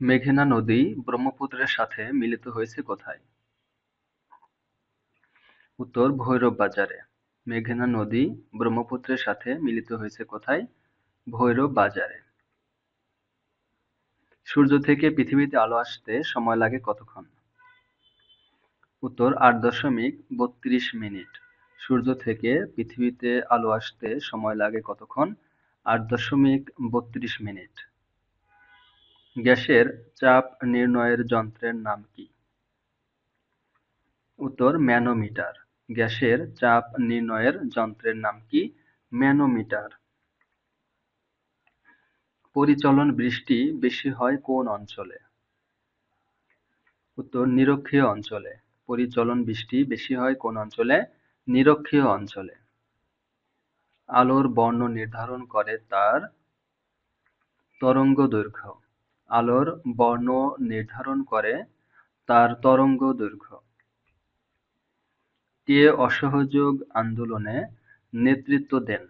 মেঘনা নদী ব্রহ্মপুত্রের সাথে মিলিত হয়েছে কোথায়? উত্তর, ভৈরব বাজারে। মেঘনা নদী ব্রহ্মপুত্রের সাথে মিলিত হয়েছে কোথায়? ভৈরব বাজারে। সূর্য থেকে পৃথিবীতে আলো আসতে সময় লাগে কতক্ষণ? উত্তর, আট দশমিক বত্রিশ মিনিট। সূর্য থেকে পৃথিবীতে আলো আসতে সময় লাগে কতক্ষণ? আট দশমিক বত্রিশ মিনিট। গ্যাসের চাপ নির্ণয়ের যন্ত্রের নাম কি? উত্তর, ম্যানোমিটার। গ্যাসের চাপ নির্ণয়ের যন্ত্রের নাম কি? ম্যানোমিটার। পরিচলন বৃষ্টি বেশি হয় কোন অঞ্চলে? উত্তর, নিরক্ষীয় অঞ্চলে। পরিচলন বৃষ্টি বেশি হয় কোন অঞ্চলে? নিরক্ষীয় অঞ্চলে। আলোর বর্ণ নির্ধারণ করে তার তরঙ্গ দৈর্ঘ্য। আলোর বর্ণ নির্ধারণ করে তার তরঙ্গ দৈর্ঘ্য। কে অসহযোগ আন্দোলনে নেতৃত্ব দেন?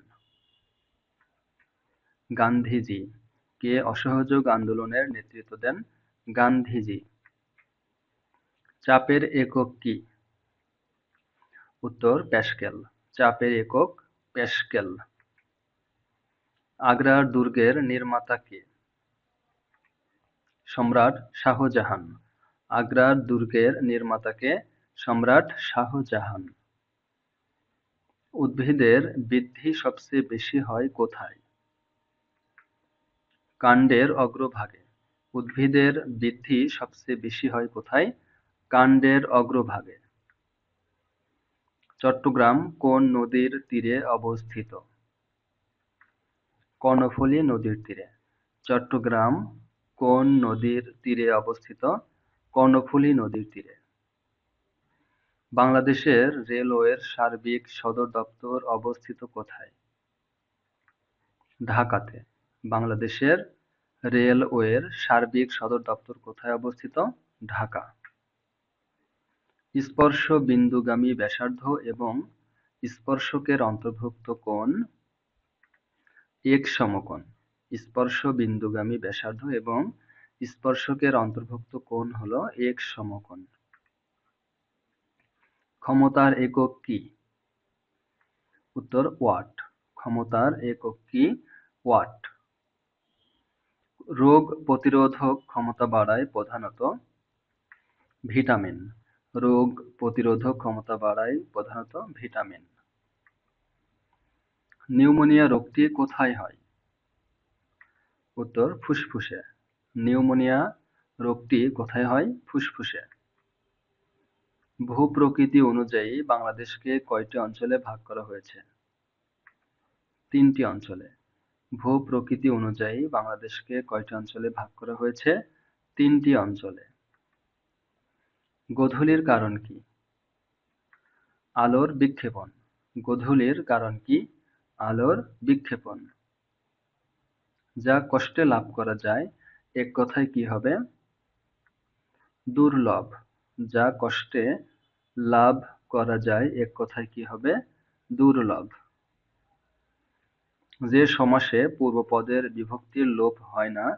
গান্ধীজি। কে অসহযোগ আন্দোলনের নেতৃত্ব দেন? গান্ধীজি। চাপের একক কি? উত্তর, প্যাসকেল। চাপের একক প্যাসকেল। আগ্রার দুর্গের নির্মাতা কে? সম্রাট শাহজাহান। আগ্রার দুর্গের নির্মাতা কে? সম্রাট শাহজাহান। উদ্ভিদের বৃদ্ধি সবচেয়ে বেশি হয় কোথায়? কাণ্ডের অগ্রভাগে। উদ্ভিদের বৃদ্ধি সবচেয়ে বেশি হয় কোথায়? কাণ্ডের অগ্রভাগে। চট্টগ্রাম কোন নদীর তীরে অবস্থিত? কর্ণফুলী নদীর তীরে। চট্টগ্রাম কোন নদীর তীরে অবস্থিত? কর্ণফুলী নদীর তীরে। বাংলাদেশের রেলওয়ের সার্বিক সদর দপ্তর অবস্থিত কোথায়? ঢাকাতে। বাংলাদেশের রেলওয়ের সার্বিক সদর দপ্তর কোথায় অবস্থিত? ঢাকা। স্পর্শ বিন্দুগামী ব্যাসার্ধ এবং স্পর্শকের অন্তর্ভুক্ত কোণ এক সমকোণ। স্পর্শ বিন্দুগামী ব্যাসার্ধ এবং স্পর্শকের অন্তর্ভুক্ত কোণ হল এক সমকোণ। ক্ষমতার একক কি? উত্তর, ওয়াট। ক্ষমতার একক কি? ওয়াট। রোগ প্রতিরোধক ক্ষমতা বাড়ায় প্রধানত ভিটামিন। রোগ প্রতিরোধক ক্ষমতা বাড়ায় প্রধানত ভিটামিন। নিউমোনিয়া রোগটি কোথায় হয়? উত্তর, ফুসফুসে। নিউমোনিয়া রোগটি কোথায় হয়? ফুসফুসে। ভূ-প্রকৃতি অনুযায়ী বাংলাদেশকে কয়টি অঞ্চলে ভাগ করা হয়েছে? তিনটি অঞ্চলে। ভূ-প্রকৃতি অনুযায়ী বাংলাদেশকে কয়টি অঞ্চলে ভাগ করা হয়েছে? তিনটি অঞ্চলে। গোধূলির কারণ কি? আলোর বিক্ষেপণ। গোধূলির কারণ কি? আলোর বিক্ষেপণ। যা কষ্টে লাভ করা যায়, এক কথায় কি হবে? দুর্লভ। যা কষ্টে লাভ করা যায়, এক কথায় কি হবে? দুর্লভ। যে সমাসে পূর্বপদের বিভক্তির লোপ হয় না,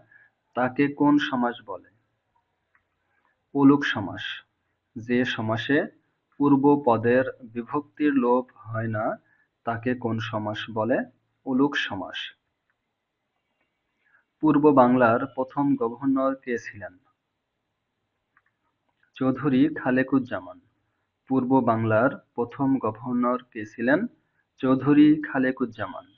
তাকে কোন সমাস বলে? উলুক সমাস। যে সমাসে পূর্বপদের বিভক্তির লোপ হয় না, তাকে কোন সমাস বলে? উলুক সমাস। পূর্ব বাংলার প্রথম গভর্নর কে ছিলেন? চৌধুরী খালেকুজ্জামান। পূর্ব বাংলার প্রথম গভর্নর কে ছিলেন? চৌধুরী খালেকুজ্জামান।